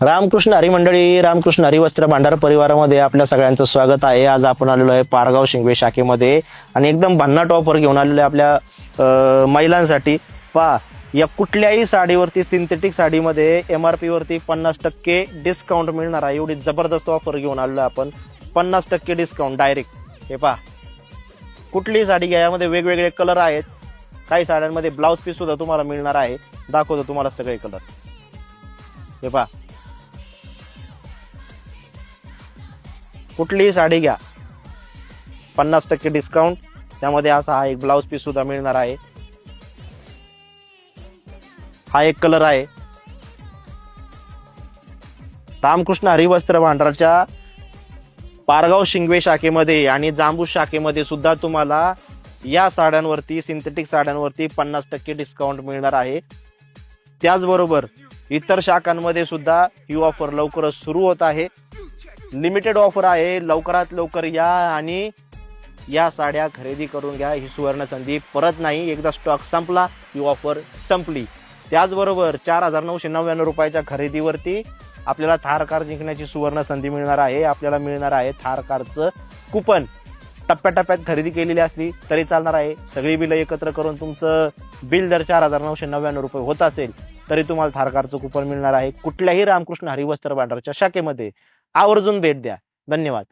रामकृष्ण हरी मंडळी रामकृष्ण हरिवस्त्र भांडार परिवारामध्ये आपल्या सगळ्यांचं स्वागत आहे. आज आपण आलेलो आहे पारगाव शिंगवे शाखेमध्ये आणि एकदम भन्नाट ऑफर घेऊन आलेलो आहे आपल्या महिलांसाठी. पा या कुठल्याही साडीवरती सिंथेटिक साडीमध्ये एम आर पी वरती पन्नास टक्के डिस्काउंट मिळणार आहे. एवढी जबरदस्त ऑफर घेऊन आलेलो आहे आपण. पन्नास टक्के डिस्काउंट डायरेक्ट हे पा कुठलीही साडी घ्या यामध्ये वेगवेगळे कलर आहेत. काही साड्यांमध्ये ब्लाऊज पीस सुद्धा तुम्हाला मिळणार आहे. दाखवतो तुम्हाला सगळे कलर हे पा कुठलीही साडी घ्या. पन्नास टक्के डिस्काउंट त्यामध्ये असा हा एक ब्लाऊज पीस सुद्धा मिळणार आहे. हा एक कलर आहे. रामकृष्ण हरिवस्त्र भांडारच्या पारगाव शिंगवे शाखेमध्ये आणि जांबू शाखेमध्ये सुद्धा तुम्हाला या साड्यांवरती सिंथेटिक साड्यांवरती पन्नास टक्के डिस्काउंट मिळणार आहे. त्याचबरोबर इतर शाखांमध्ये सुद्धा ही ऑफर लवकरच सुरू होत आहे. लिमिटेड ऑफर आहे. लवकरात लवकर या आणि या साड्या खरेदी करून घ्या. ही सुवर्ण संधी परत नाही. एकदा स्टॉक संपला ही ऑफर संपली. त्याचबरोबर चार हजार नऊशे नव्याण्णव रुपयाच्या खरेदीवरती आपल्याला थार कार जिंकण्याची सुवर्ण संधी मिळणार आहे. आपल्याला मिळणार आहे थार कारचं कुपन टप्प्याटप्प्यात खरेदी केलेली असली तरी चालणार आहे. सगळी बिलं एकत्र करून तुमचं बिल जर चार हजार नऊशे नव्याण्णव रुपये होत असेल तरी तुम्हाला थारकारचं कुपन मिळणार आहे. कुठल्याही रामकृष्ण हरिवस्त्र भांडारच्या शाखेमध्ये. आवर्जून भेट द्या. धन्यवाद.